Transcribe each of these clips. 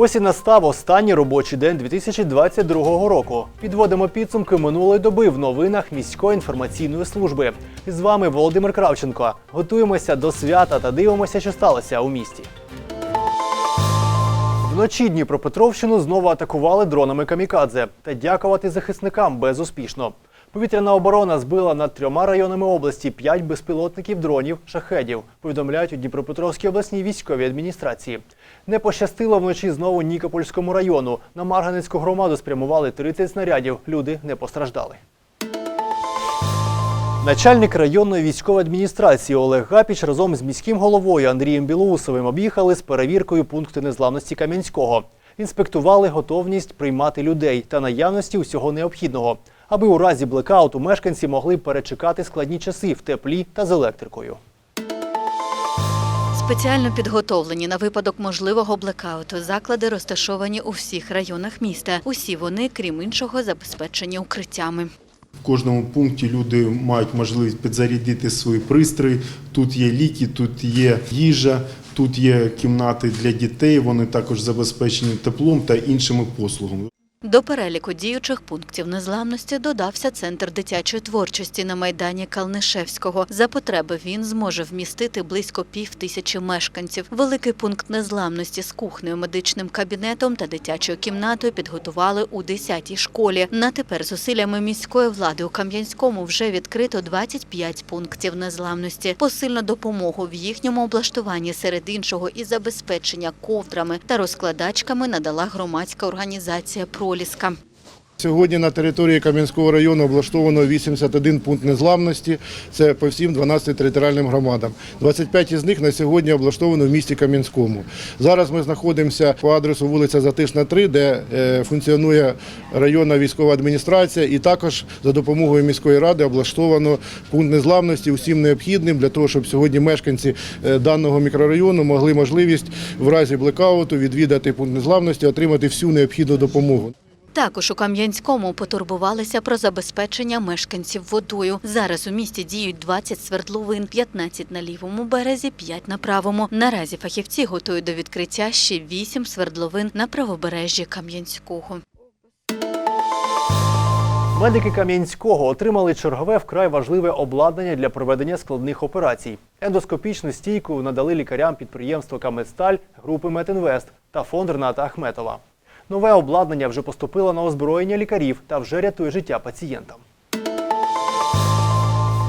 Ось і настав останній робочий день 2022 року. Підводимо підсумки минулої доби в новинах міської інформаційної служби. З вами Володимир Кравченко. Готуємося до свята та дивимося, що сталося у місті. Вночі Дніпропетровщину знову атакували дронами камікадзе. Та дякувати захисникам безуспішно. Повітряна оборона збила над трьома районами області п'ять безпілотників дронів шахедів. Повідомляють у Дніпропетровській обласній військовій адміністрації. Не пощастило вночі знову Нікопольському району. На Марганецьку громаду спрямували 30 снарядів. Люди не постраждали. Начальник районної військової адміністрації Олег Гапіч разом з міським головою Андрієм Білоусовим об'їхали з перевіркою пункти незламності Кам'янського. Інспектували готовність приймати людей та наявності усього необхідного, аби у разі блекауту мешканці могли перечекати складні часи в теплі та з електрикою. Спеціально підготовлені на випадок можливого блекауту заклади розташовані у всіх районах міста. Усі вони, крім іншого, забезпечені укриттями. В кожному пункті люди мають можливість підзарядити свої пристрої. Тут є ліки, тут є їжа, тут є кімнати для дітей. Вони також забезпечені теплом та іншими послугами. До переліку діючих пунктів незламності додався центр дитячої творчості на майдані Калнишевського. За потреби він зможе вмістити близько пів тисячі мешканців. Великий пункт незламності з кухнею, медичним кабінетом та дитячою кімнатою підготували у 10-й школі. На тепер зусиллями міської влади у Кам'янському вже відкрито 25 пунктів незламності. Посильну допомогу в їхньому облаштуванні серед іншого і забезпечення ковдрами та розкладачками надала громадська організація Проліска. Сьогодні на території Кам'янського району облаштовано 81 пункт незламності. Це по всім 12 територіальним громадам. 25 із них на сьогодні облаштовано в місті Кам'янському. Зараз ми знаходимося по адресу вулиця Затишна, 3, де е, функціонує районна військова адміністрація, і також за допомогою міської ради облаштовано пункт незламності усім необхідним для того, щоб сьогодні мешканці е, даного мікрорайону могли можливість в разі блекауту відвідати пункт незламності, отримати всю необхідну допомогу. Також у Кам'янському потурбувалися про забезпечення мешканців водою. Зараз у місті діють 20 свердловин, 15 на лівому березі, 5 на правому. Наразі фахівці готують до відкриття ще 8 свердловин на правобережжі Кам'янського. Медики Кам'янського отримали чергове вкрай важливе обладнання для проведення складних операцій. Ендоскопічну стійку надали лікарям підприємства Камедсталь, групи Метінвест та фонд Рената Ахметова. Нове обладнання вже поступило на озброєння лікарів та вже рятує життя пацієнтам.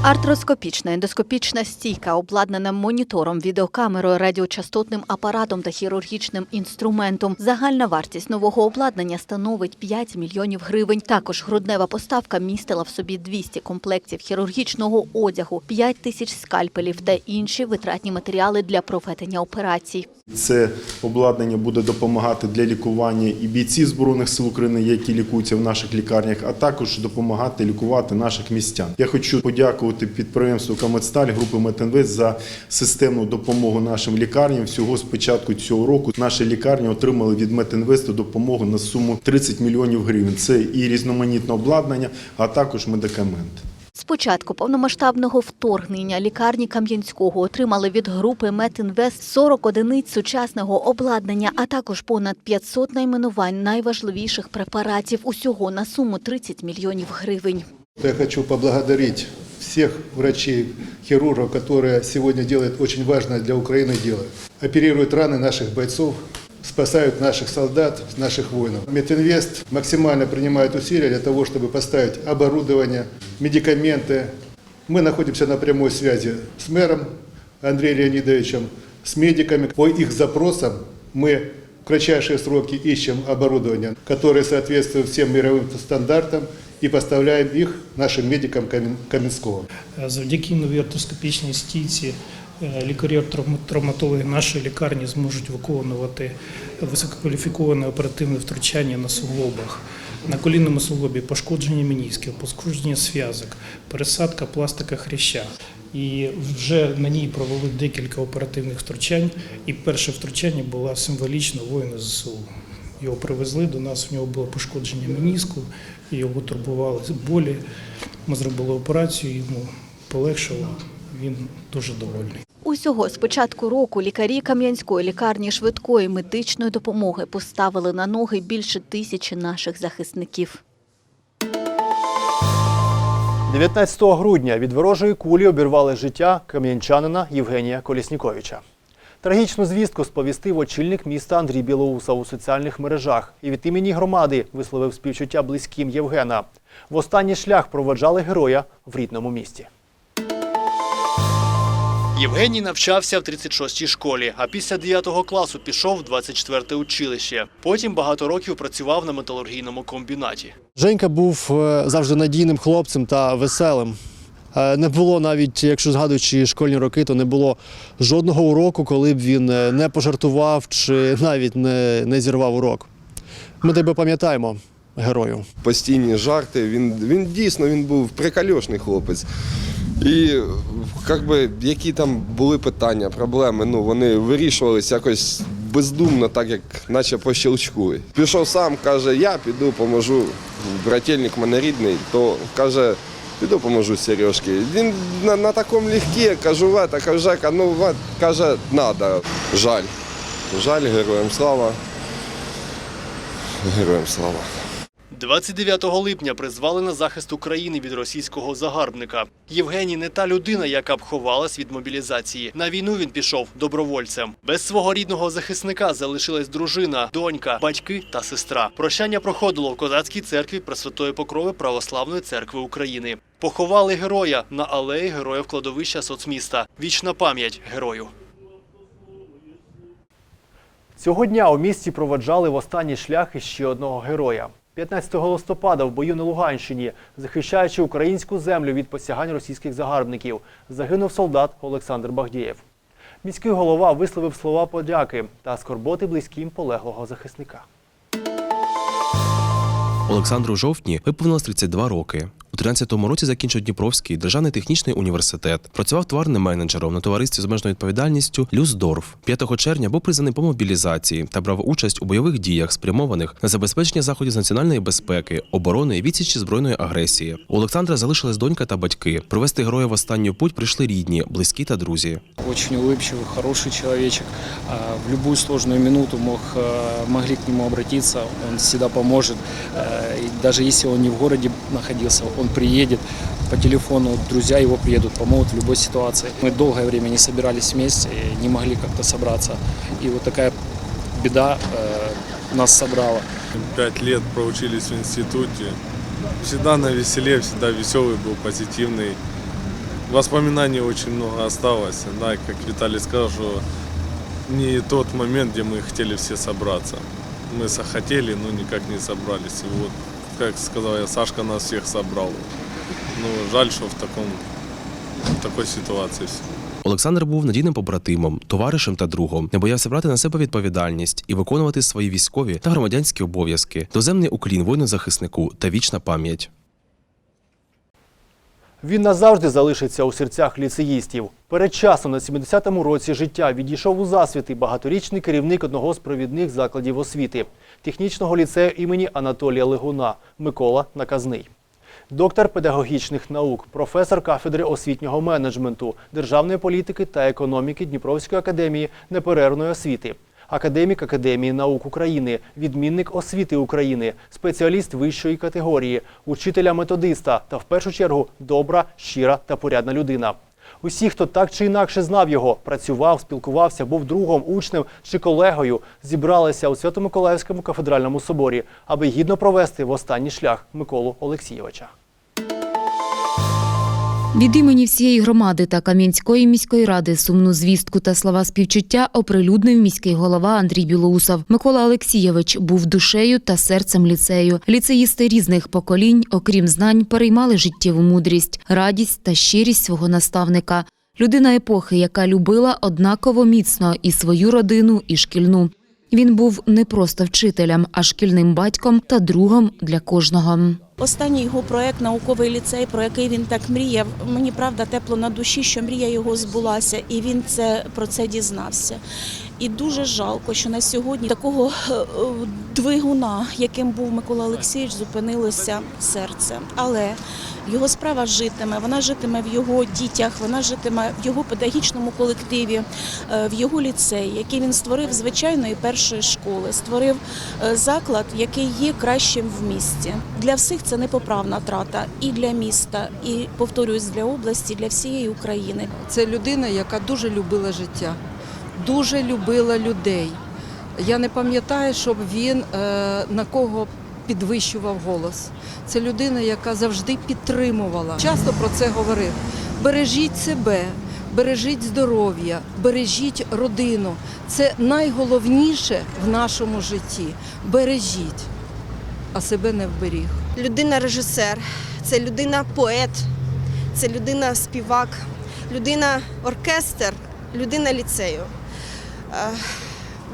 Артроскопічна ендоскопічна стійка, обладнана монітором, відеокамерою, радіочастотним апаратом та хірургічним інструментом. Загальна вартість нового обладнання становить 5 мільйонів гривень. Також груднева поставка містила в собі 200 комплектів хірургічного одягу, 5 тисяч скальпелів та інші витратні матеріали для проведення операцій. Це обладнання буде допомагати для лікування і бійців Збройних сил України, які лікуються в наших лікарнях, а також допомагати лікувати наших містян. Я хочу подякувати підприємству Камедсталь, групи Метинвест за системну допомогу нашим лікарням. Всього з початку цього року наші лікарні отримали від Метинвесту допомогу на суму 30 мільйонів гривень. Це і різноманітне обладнання, а також медикаменти. З початку повномасштабного вторгнення лікарні Кам'янського отримали від групи Метінвест 40 одиниць сучасного обладнання, а також понад 500 найменувань найважливіших препаратів усього на суму 30 мільйонів гривень. Я хочу поблагодарить всех врачей, хирургов, которые сегодня делают очень важное для Украины дело. Оперируют раны наших бойцов, спасают наших солдат, наших воинов. Мединвест максимально принимает усилия для того, чтобы поставить оборудование, медикаменты. Мы находимся на прямой связи с мэром Андреем Леонидовичем, с медиками. По их запросам мы в кратчайшие сроки ищем оборудование, которое соответствует всем мировым стандартам и поставляем их нашим медикам Камен- Каменского. Завдяки новій ортоскопічній стійці е, лікарі-травматологи нашої лікарні зможуть виконувати висококваліфіковане оперативне втручання на суглобах. На колінному суглобі пошкодження менісків, пошкодження зв'язок, пересадка пластика хряща. І вже на ній провели декілька оперативних втручань. І перше втручання було символічно воїна ЗСУ. Його привезли до нас, в нього було пошкодження меніску, його турбували болі. Ми зробили операцію, йому полегшило, він дуже довольний. Усього з початку року лікарі Кам'янської лікарні швидкої медичної допомоги поставили на ноги більше тисячі наших захисників. 19 грудня від ворожої кулі обірвали життя кам'янчанина Євгенія Колісніковича. Трагічну звістку сповістив очільник міста Андрій Білоуса у соціальних мережах і від імені громади висловив співчуття близьким Євгена. В останній шлях проводжали героя в рідному місті. Євгеній навчався в 36-й школі, а після 9 класу пішов в 24-те училище. Потім багато років працював на металургійному комбінаті. Женька був е, завжди надійним хлопцем та веселим. Е, Не було навіть, якщо згадуючи школьні роки, то не було жодного уроку, коли б він е, не пожартував чи навіть не, не зірвав урок. Ми тебе пам'ятаємо, герою. постійні жарти. Він, він дійсно він був прикольошний хлопець. І як би, які там були питання, проблеми, ну вони вирішувалися якось бездумно, так як наче по щелчку. Пішов сам, каже, я піду, поможу. Брательник мене рідний, то каже, піду поможу Сережки. Він на, на такому легкі, кажу, Вета, каже, Жека, ну Вет, каже, надо. Жаль. Жаль, героям слава. Героям слава. 29 липня призвали на захист України від російського загарбника. Євгеній не та людина, яка б ховалась від мобілізації. На війну він пішов добровольцем. Без свого рідного захисника залишилась дружина, донька, батьки та сестра. Прощання проходило в козацькій церкві Пресвятої Покрови Православної церкви України. Поховали героя на алеї героїв кладовища соцміста. Вічна пам'ять герою. Цього дня у місті проводжали в останній шлях іще одного героя. 15 листопада в бою на Луганщині, захищаючи українську землю від посягань російських загарбників, загинув солдат Олександр Багдієв. Міський голова висловив слова подяки та скорботи близьким полеглого захисника. Олександру жовтні виповнилось 32 роки. У 13-му році закінчив Дніпровський державний технічний університет. Працював товарним менеджером на товаристві з обмеженою відповідальністю Люсдорф. 5 червня був признаний по мобілізації та брав участь у бойових діях, спрямованих на забезпечення заходів з національної безпеки, оборони і відсічі збройної агресії. У Олександра залишилась донька та батьки. Провести героя в останню путь прийшли рідні, близькі та друзі. Очень улыбчивый, хороший человечек. А, В любую сложную минуту мог, э, могли к нему обратиться, он всегда поможет. Э, и Даже если он не в городе находился, он приедет по телефону, друзья его приедут, помогут в любой ситуации. Мы долгое время не собирались вместе, не могли как-то собраться. И вот такая беда э, нас собрала. Пять лет проучились в институте. Всегда на веселе, всегда веселый был, позитивный. Воспоминаний очень много осталось. Да, как Виталий сказал, что не тот момент, где мы хотели все собраться. Мы захотели, но никак не собрались. И вот, как сказал я, Сашка нас всех собрал. Ну, жаль, что в, таком, в такой ситуации все. Олександр був надійним побратимом, товаришем та другом, не боявся брати на себе відповідальність і виконувати свої військові та громадянські обов'язки, доземний уклін воїну-захиснику та вічна пам'ять. Він назавжди залишиться у серцях ліцеїстів. Передчасно на 70-му році життя відійшов у засвіти багаторічний керівник одного з провідних закладів освіти технічного ліцею імені Анатолія Легуна Микола Наказний. Доктор педагогічних наук, професор кафедри освітнього менеджменту, державної політики та економіки Дніпровської академії неперервної освіти, академік Академії наук України, відмінник освіти України, спеціаліст вищої категорії, учителя-методиста та в першу чергу добра, щира та порядна людина. Усі, хто так чи інакше знав його, працював, спілкувався, був другом, учнем чи колегою, зібралися у Свято-Миколаївському кафедральному соборі, аби гідно провести в останній шлях Миколу Олексійовича. Від імені всієї громади та Кам'янської міської ради сумну звістку та слова співчуття оприлюднив міський голова Андрій Білоусов. Микола Олексійович був душею та серцем ліцею. Ліцеїсти різних поколінь, окрім знань, переймали життєву мудрість, радість та щирість свого наставника. Людина епохи, яка любила однаково міцно і свою родину, і шкільну. Він був не просто вчителем, а шкільним батьком та другом для кожного. Останній його проект науковий ліцей, про який він так мріяв. Мені правда тепло на душі, що мрія його збулася, і він це про це дізнався. І дуже жалко, що на сьогодні такого е, е, двигуна, яким був Микола Олексійович, зупинилося серце. Але його справа житиме, вона житиме в його дітях, вона житиме в його педагогічному колективі, е, в його ліцеї, який він створив звичайної першої школи, створив е, заклад, який є кращим в місті. Для всіх це непоправна втрата і для міста, і повторююсь, для області, для всієї України. Це людина, яка дуже любила життя, дуже любила людей. Я не пам'ятаю, щоб він е, на кого підвищував голос. Це людина, яка завжди підтримувала. Часто про це говорив: бережіть себе, бережіть здоров'я, бережіть родину. Це найголовніше в нашому житті. Бережіть, а себе не вберіг. людина-режисер, це людина-поет, це людина-співак, людина-оркестр, людина ліцею, Е,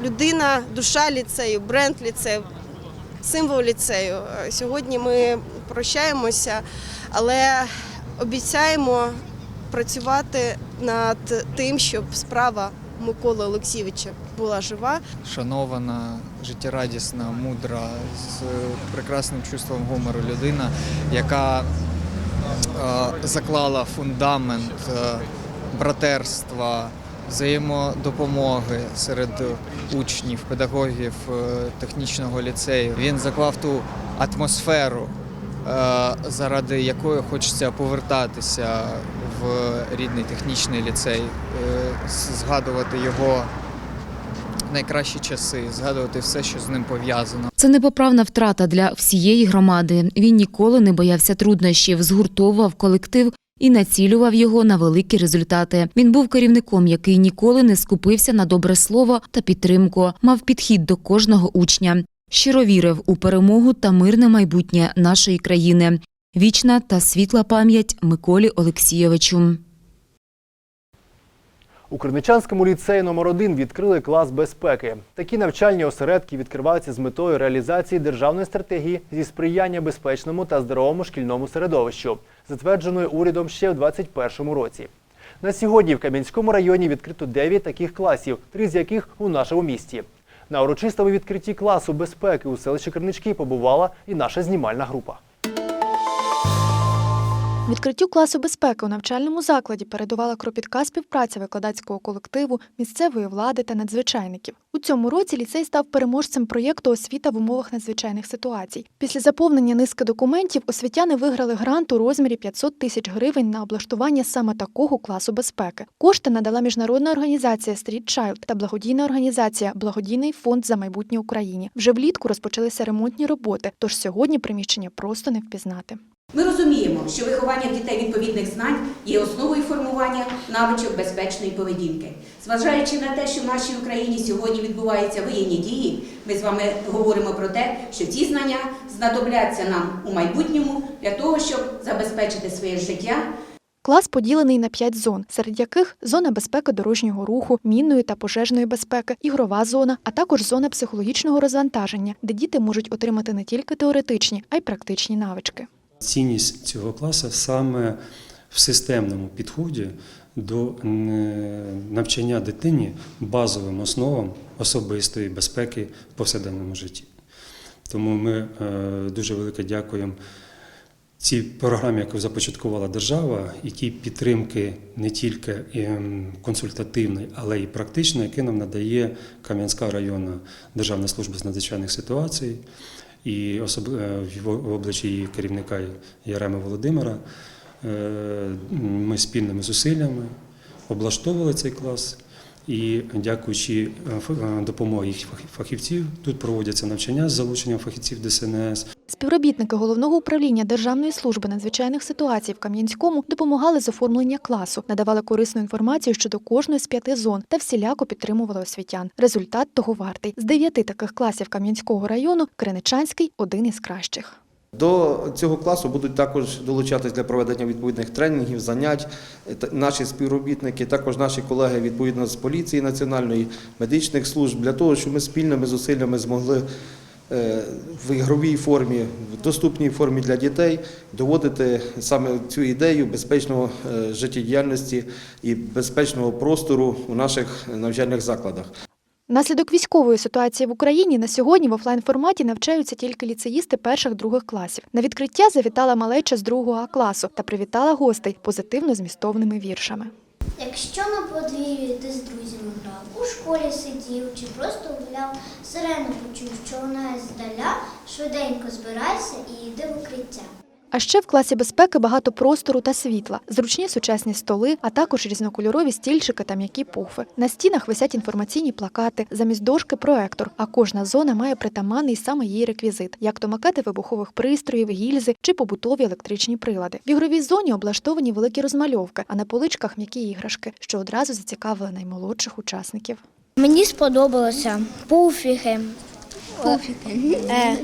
людина душа ліцею, бренд ліцею, символ ліцею. Е, Сьогодні ми прощаємося, але обіцяємо працювати над тим, щоб справа Миколи Олексійовича була жива. шанована, життєрадісна, мудра, з прекрасним чувством гумору людина, яка е, заклала фундамент е, братерства, взаємодопомоги серед учнів, педагогів е, технічного ліцею. Він заклав ту атмосферу, е, заради якої хочеться повертатися в рідний технічний ліцей, е, згадувати його найкращі часи, згадувати все, що з ним пов'язано. Це непоправна втрата для всієї громади. Він ніколи не боявся труднощів, згуртовував колектив і націлював його на великі результати. Він був керівником, який ніколи не скупився на добре слово та підтримку, мав підхід до кожного учня. Щиро вірив у перемогу та мирне майбутнє нашої країни. Вічна та світла пам'ять Миколі Олексійовичу. У Криничанському ліцеї номер 1 відкрили клас безпеки. Такі навчальні осередки відкриваються з метою реалізації державної стратегії зі сприяння безпечному та здоровому шкільному середовищу, затвердженої урядом ще в 2021 році. На сьогодні в Кам'янському районі відкрито 9 таких класів, три з яких у нашому місті. На урочистому відкритті класу безпеки у селищі Кринички побувала і наша знімальна група. Відкриттю класу безпеки у навчальному закладі передувала кропітка співпраця викладацького колективу, місцевої влади та надзвичайників. У цьому році ліцей став переможцем проєкту Освіта в умовах надзвичайних ситуацій. Після заповнення низки документів освітяни виграли грант у розмірі 500 тисяч гривень на облаштування саме такого класу безпеки. Кошти надала міжнародна організація Street Child та благодійна організація Благодійний фонд за майбутнє Україні. Вже влітку розпочалися ремонтні роботи, тож сьогодні приміщення просто не впізнати. Ми розуміємо, що виховання дітей відповідних знань є основою формування навичок безпечної поведінки. Зважаючи на те, що в нашій Україні сьогодні відбуваються воєнні дії, ми з вами говоримо про те, що ці знання знадобляться нам у майбутньому для того, щоб забезпечити своє життя Клас поділений на п'ять зон, серед яких зона безпеки дорожнього руху, мінної та пожежної безпеки, ігрова зона, а також зона психологічного розвантаження, де діти можуть отримати не тільки теоретичні, а й практичні навички. Цінність цього класу саме в системному підході до навчання дитині базовим основам особистої безпеки в повсякденному житті. Тому ми е, дуже велике дякуємо цій програмі, яку започаткувала держава, і тій підтримки не тільки консультативної, але й практичної, яку нам надає Кам'янська районна державна служба з надзвичайних ситуацій і особливо в обличчі її керівника Ярема Володимира. Е, Ми спільними зусиллями облаштовували цей клас. І дякуючи е, допомогі фахівців, тут проводяться навчання з залученням фахівців ДСНС. Співробітники головного управління Державної служби надзвичайних ситуацій в Кам'янському допомагали з оформлення класу, надавали корисну інформацію щодо кожної з п'яти зон та всіляко підтримували освітян. Результат того вартий. З дев'яти таких класів Кам'янського району Криничанський один із кращих. До цього класу будуть також долучатись для проведення відповідних тренінгів, занять. Наші співробітники, також наші колеги відповідно з поліції національної, медичних служб, для того, щоб ми спільними зусиллями змогли е, в ігровій формі, в доступній формі для дітей доводити саме цю ідею безпечного е, життєдіяльності і безпечного простору у наших навчальних закладах. Наслідок військової ситуації в Україні на сьогодні в офлайн форматі навчаються тільки ліцеїсти перших-других класів. На відкриття завітала малеча з другого А класу та привітала гостей позитивно змістовними віршами. Якщо на подвір'ї ти з друзями грав, у школі сидів чи просто гуляв, сирену почув, що вона здаля, швиденько збирайся і йди в укриття. А ще в класі безпеки багато простору та світла, зручні сучасні столи, а також різнокольорові стільчики та м'які пуфи. На стінах висять інформаційні плакати, замість дошки проектор, а кожна зона має притаманний саме її реквізит, як то макети вибухових пристроїв, гільзи чи побутові електричні прилади. В ігровій зоні облаштовані великі розмальовки, а на поличках м'які іграшки, що одразу зацікавили наймолодших учасників. Мені сподобалося пуфіки, пуфіки. Е,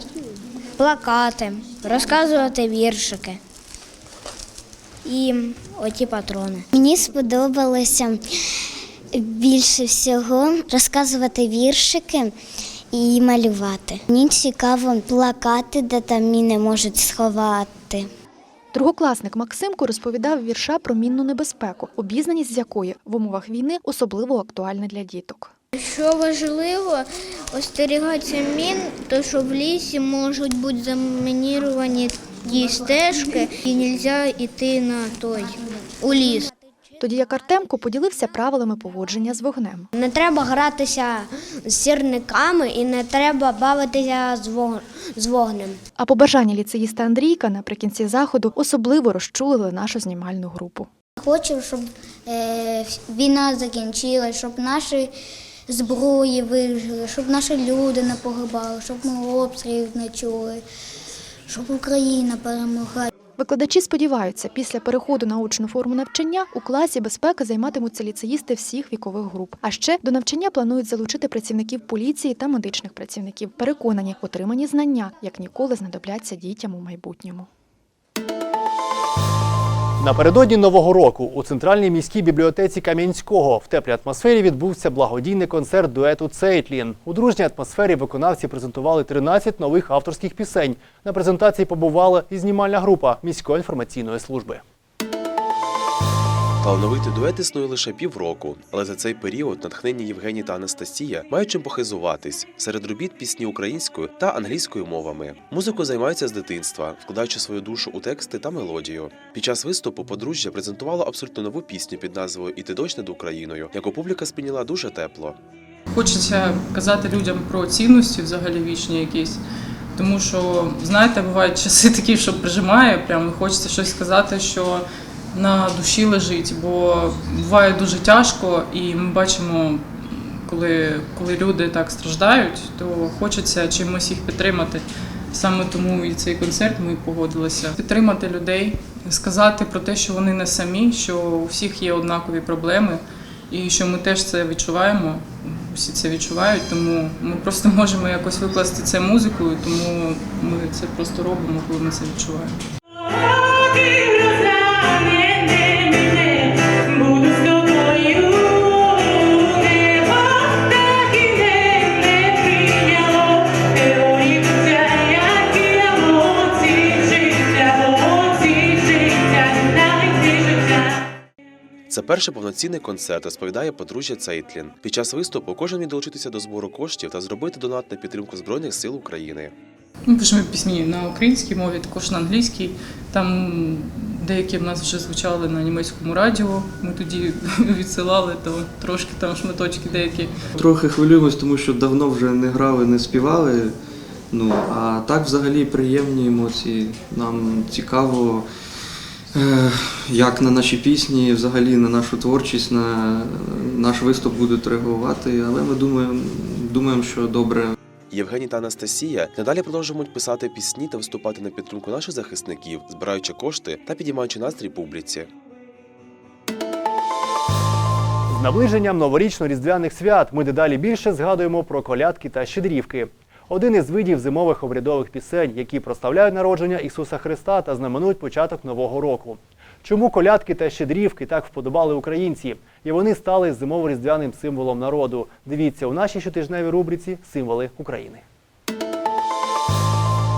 плакати, розказувати віршики і оті патрони. Мені сподобалося більше всього розказувати віршики і малювати. Мені цікаво плакати, де там міни можуть сховати. Другокласник Максимко розповідав вірша про мінну небезпеку, обізнаність з якої в умовах війни особливо актуальна для діток. Що важливо остерігатися мін, то що в лісі можуть бути замініровані ті стежки, і не можна йти на той у ліс. Тоді як Артемко поділився правилами поводження з вогнем. Не треба гратися з сірниками і не треба бавитися з вог- з вогнем. А побажання ліцеїста Андрійка наприкінці заходу особливо розчулили нашу знімальну групу. Хочу, щоб е, війна закінчилась, щоб наші зброї вижили, щоб наші люди не погибали, щоб ми обстрілів не чули, щоб Україна перемогла. Викладачі сподіваються, після переходу на очну форму навчання у класі безпеки займатимуться ліцеїсти всіх вікових груп. А ще до навчання планують залучити працівників поліції та медичних працівників. Переконані, отримані знання як ніколи знадобляться дітям у майбутньому. Напередодні нового року у центральній міській бібліотеці Кам'янського в теплій атмосфері відбувся благодійний концерт дуету Цейтлін. У дружній атмосфері виконавці презентували 13 нових авторських пісень. На презентації побувала і знімальна група міської інформаційної служби. Талановитий дует існує лише півроку, але за цей період натхнені Євгеній та Анастасія мають чим похизуватись серед робіт пісні українською та англійською мовами. Музику займаються з дитинства, вкладаючи свою душу у тексти та мелодію. Під час виступу подружжя презентувало абсолютно нову пісню під назвою І ти дощ над Україною, яку публіка сприйняла дуже тепло. Хочеться казати людям про цінності взагалі вічні якісь. Тому що, знаєте, бувають часи такі, що прижимає, прямо хочеться щось сказати, що на душі лежить, бо буває дуже тяжко, і ми бачимо, коли, коли люди так страждають, то хочеться чимось їх підтримати. Саме тому і цей концерт ми погодилися підтримати людей, сказати про те, що вони не самі, що у всіх є однакові проблеми, і що ми теж це відчуваємо. Усі це відчувають, тому ми просто можемо якось викласти це музикою, тому ми це просто робимо, коли ми це відчуваємо. Перший повноцінний концерт, розповідає подружжя Цейтлін. Під час виступу кожен міг долучитися до збору коштів та зробити донат на підтримку збройних сил України. Ми пишемо пісні на українській мові, також на англійській. Там деякі в нас вже звучали на німецькому радіо. Ми тоді відсилали то трошки там шматочки деякі. Трохи хвилюємось, тому що давно вже не грали, не співали. Ну, а так взагалі приємні емоції. Нам цікаво, як на наші пісні, взагалі на нашу творчість, на наш виступ будуть реагувати, але ми думаємо, думаємо, що добре. Євгеній та Анастасія надалі продовжують писати пісні та виступати на підтримку наших захисників, збираючи кошти та підіймаючи настрій публіці. З наближенням новорічно-різдвяних свят ми дедалі більше згадуємо про колядки та щедрівки. Один із видів зимових обрядових пісень, які прославляють народження Ісуса Христа та знаменують початок нового року. Чому колядки та щедрівки так вподобали українці? І вони стали зимово-різдвяним символом народу. Дивіться у нашій щотижневій рубриці Символи України.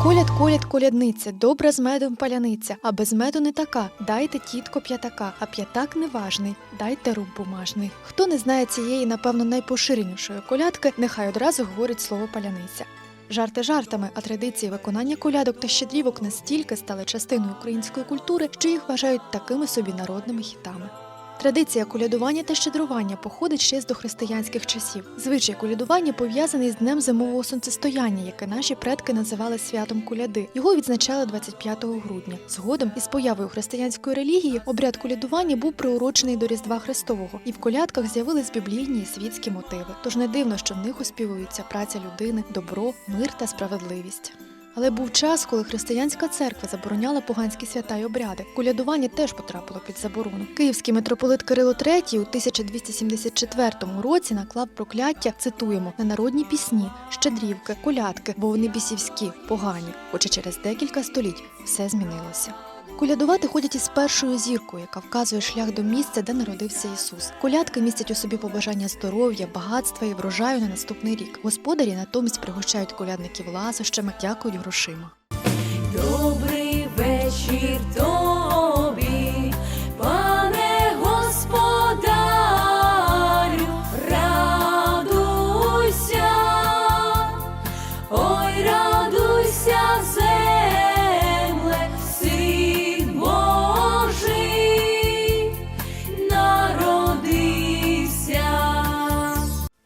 Коляд, коляд, колядниця, добра з медом паляниця, а без меду не така. Дайте тітко п'ятака, а п'ятак неважний, дайте руб бумажний. Хто не знає цієї, напевно, найпоширенішої колядки, нехай одразу говорить слово паляниця. Жарти жартами, а традиції виконання колядок та щедрівок настільки стали частиною української культури, що їх вважають такими собі народними хітами. Традиція колядування та щедрування походить ще з дохристиянських часів. Звичай колядування пов'язаний з днем зимового сонцестояння, яке наші предки називали святом коляди. Його відзначали 25 грудня. Згодом, із появою християнської релігії, обряд колядування був приурочений до Різдва Христового, і в колядках з'явились біблійні і світські мотиви. Тож не дивно, що в них оспівується праця людини, добро, мир та справедливість. Але був час, коли християнська церква забороняла поганські свята й обряди. Колядування теж потрапило під заборону. Київський митрополит Кирило III у 1274 році наклав прокляття, цитуємо, на народні пісні, щедрівки, колядки, бо вони бісівські, погані. Хоча через декілька століть все змінилося. Колядувати ходять із першою зіркою, яка вказує шлях до місця, де народився Ісус. Колядки містять у собі побажання здоров'я, багатства і врожаю на наступний рік. Господарі натомість пригощають колядників ласощами, дякують грошима. Добрий вечір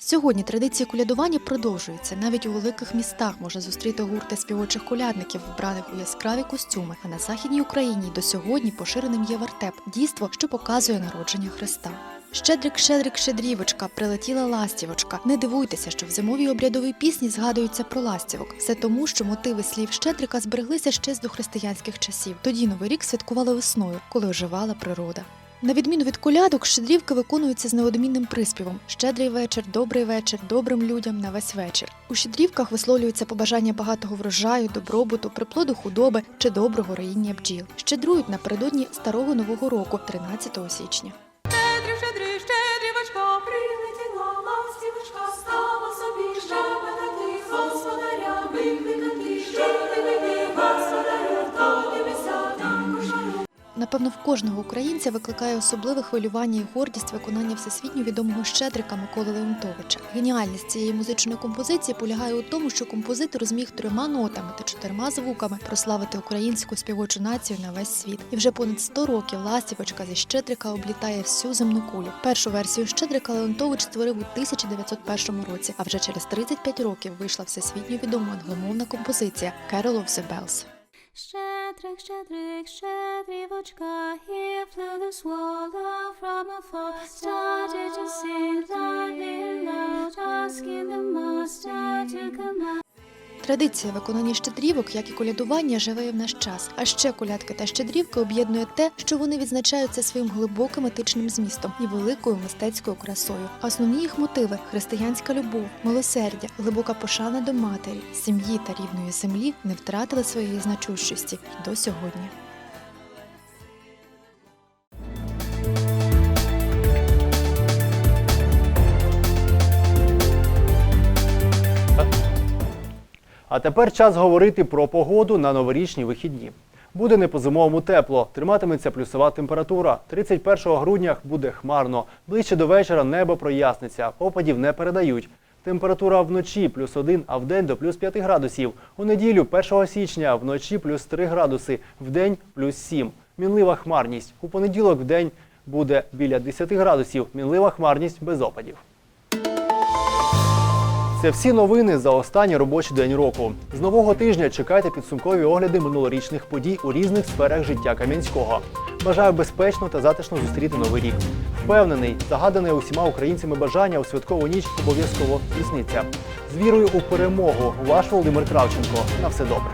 Сьогодні традиції колядування продовжуються. Навіть у великих містах можна зустріти гурти співочих колядників, вбраних у яскраві костюми. А на західній Україні до сьогодні поширеним є вертеп дійство, що показує народження Христа. Щедрик, щедрик, щедрівочка, прилетіла ластівочка. Не дивуйтеся, що в зимовій обрядовій пісні згадується про ластівок. Все тому, що мотиви слів щедрика збереглися ще з дохристиянських часів. Тоді новий рік святкували весною, коли оживала природа. На відміну від колядок, щедрівки виконуються з неодмінним приспівом: Щедрий вечір, добрий вечір, добрим людям на весь вечір. У щедрівках висловлюється побажання багатого врожаю, добробуту, приплоду худоби чи доброго роїння бджіл. Щедрують напередодні старого нового року, 13 січня. Напевно, в кожного українця викликає особливе хвилювання і гордість виконання всесвітньо відомого щедрика Миколи Леонтовича. Геніальність цієї музичної композиції полягає у тому, що композитор зміг трьома нотами та чотирма звуками прославити українську співочу націю на весь світ. І вже понад 100 років ластівочка зі щедрика облітає всю земну кулю. Першу версію щедрика Леонтович створив у 1901 році, а вже через 35 років вийшла всесвітньо відома англомовна композиція «Carol of the Bells». Shadrach, Shadrach, Shadrivochka, here flew the swallow from afar, started to sing loudly and loud, asking the master to come out. Традиція виконання щедрівок, як і колядування, живе і в наш час. А ще колядки та щедрівки об'єднує те, що вони відзначаються своїм глибоким етичним змістом і великою мистецькою красою. Основні їх мотиви християнська любов, милосердя, глибока пошана до матері, сім'ї та рідної землі не втратили своєї значущості до сьогодні. А тепер час говорити про погоду на новорічні вихідні. Буде не по-зимовому тепло, триматиметься плюсова температура. 31 грудня буде хмарно. Ближче до вечора небо проясниться, опадів не передають. Температура вночі плюс 1, а вдень до плюс 5 градусів. У неділю 1 січня вночі плюс 3 градуси, вдень плюс 7. Мінлива хмарність. У понеділок вдень буде біля 10 градусів. Мінлива хмарність без опадів. Це всі новини за останній робочий день року. З нового тижня чекайте підсумкові огляди минулорічних подій у різних сферах життя Кам'янського. Бажаю безпечно та затишно зустріти новий рік. Впевнений, загадане усіма українцями бажання у святкову ніч обов'язково здійсниться. З вірою у перемогу. Ваш Володимир Кравченко. На все добре.